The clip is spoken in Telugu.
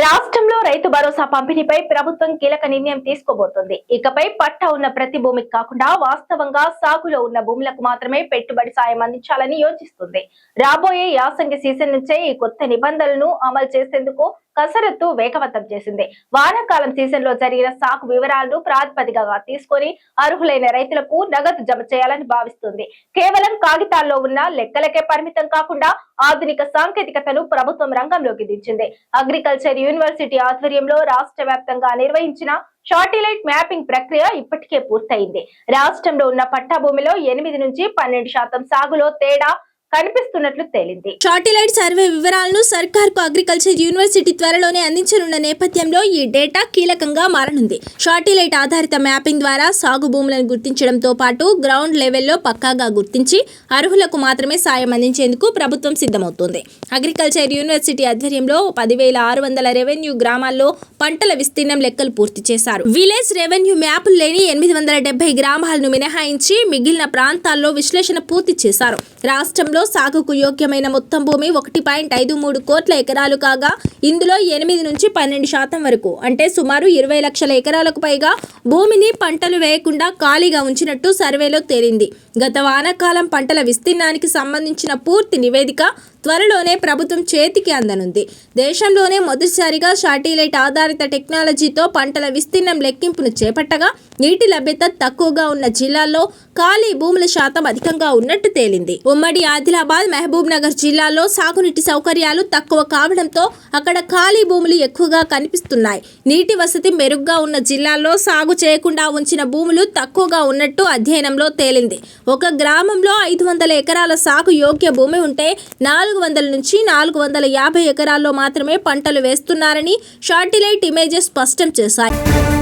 రాష్ట్రంలో రైతు భరోసా పంపిణీపై ప్రభుత్వం కీలక నిర్ణయం తీసుకోబోతోంది. ఇకపై పట్టా ఉన్న ప్రతి భూమికి కాకుండా వాస్తవంగా సాగులో ఉన్న భూములకు మాత్రమే పెట్టుబడి సాయం అందించాలని యోచిస్తుంది. రాబోయే యాసంగి సీజన్ నుంచే ఈ కొత్త నిబంధనలను అమలు చేసేందుకు కసరత్తు వేగవంతం చేసింది. వానాకాలం సీజన్లో జరిగిన సాగు వివరాలను ప్రాతిపదికగా తీసుకొని అర్హులైన రైతులకు నగదు జమ చేయాలని భావిస్తుంది. కేవలం కాగితాల్లో ఉన్న లెక్కలకే పరిమితం కాకుండా ఆధునిక సాంకేతికతను ప్రభుత్వం రంగంలోకి దించింది. అగ్రికల్చర్ యూనివర్సిటీ ఆధ్వర్యంలో రాష్ట్ర వ్యాప్తంగా నిర్వహించిన షార్టిలైట్ మ్యాపింగ్ ప్రక్రియ ఇప్పటికే పూర్తయింది. రాష్ట్రంలో ఉన్న పట్టా భూమిలో ఎనిమిది నుంచి పన్నెండు శాతం సాగులో తేడా కనిపిస్తున్నట్లు తేలింది. షాటిలైట్ సర్వే వివరాలను సర్కార్కు అగ్రికల్చర్ యూనివర్సిటీ త్వరలోనే అందించనున్న నేపథ్యంలో ఈ డేటా కీలకంగా మారనుంది. షార్టిలైట్ ఆధారిత మ్యాపింగ్ ద్వారా సాగు భూములను గుర్తించడంతో పాటు గ్రౌండ్ లెవెల్లో పక్కాగా గుర్తించి అర్హులకు మాత్రమే సాయం అందించేందుకు ప్రభుత్వం సిద్ధమవుతోంది. అగ్రికల్చర్ యూనివర్సిటీ ఆధ్వర్యంలో పదివేల ఆరు వందల రెవెన్యూ గ్రామాల్లో పంటల విస్తీర్ణం లెక్కలు పూర్తి చేశారు. విలేజ్ రెవెన్యూ మ్యాపులు లేని ఎనిమిది వందల డెబ్బై గ్రామాలను మినహాయించి మిగిలిన ప్రాంతాల్లో విశ్లేషణ పూర్తి చేశారు. రాష్ట్రంలో సాగుకు యోగ్యమైన మొత్తం భూమి ఒకటి పాయింట్ ఐదు మూడు కోట్ల ఎకరాలు కాగా ఇందులో ఎనిమిది నుంచి పన్నెండు శాతం వరకు అంటే సుమారు ఇరవై లక్షల ఎకరాలకు పైగా భూమిని పంటలు వేయకుండా ఖాళీగా ఉంచినట్టు సర్వేలో తేలింది. గత వానాకాలం పంటల విస్తీర్ణానికి సంబంధించిన పూర్తి నివేదిక త్వరలోనే ప్రభుత్వం చేతికి అందనుంది. దేశంలోనే మొదటిసారిగా శాటిలైట్ ఆధారిత టెక్నాలజీతో పంటల విస్తీర్ణం లెక్కింపును చేపట్టగా నీటి లభ్యత తక్కువగా ఉన్న జిల్లాల్లో ఖాళీ భూముల శాతం అధికంగా ఉన్నట్టు తేలింది. ఉమ్మడి ఆదిలాబాద్ మహబూబ్ నగర్ జిల్లాల్లో సాగునీటి సౌకర్యాలు తక్కువ కావడంతో అక్కడ ఖాళీ భూములు ఎక్కువగా కనిపిస్తున్నాయి. నీటి వసతి మెరుగ్గా ఉన్న జిల్లాల్లో సాగు చేయకుండా ఉంచిన భూములు తక్కువగా ఉన్నట్టు అధ్యయనంలో తేలింది. ఒక గ్రామంలో ఐదు వందల ఎకరాల సాగు యోగ్య భూమి ఉంటే నాలుగు వందల నుంచి నాలుగు వందల యాభై ఎకరాల్లో మాత్రమే పంటలు వేస్తున్నారని షార్టిలైట్ ఇమేజెస్ స్పష్టం చేశాయి.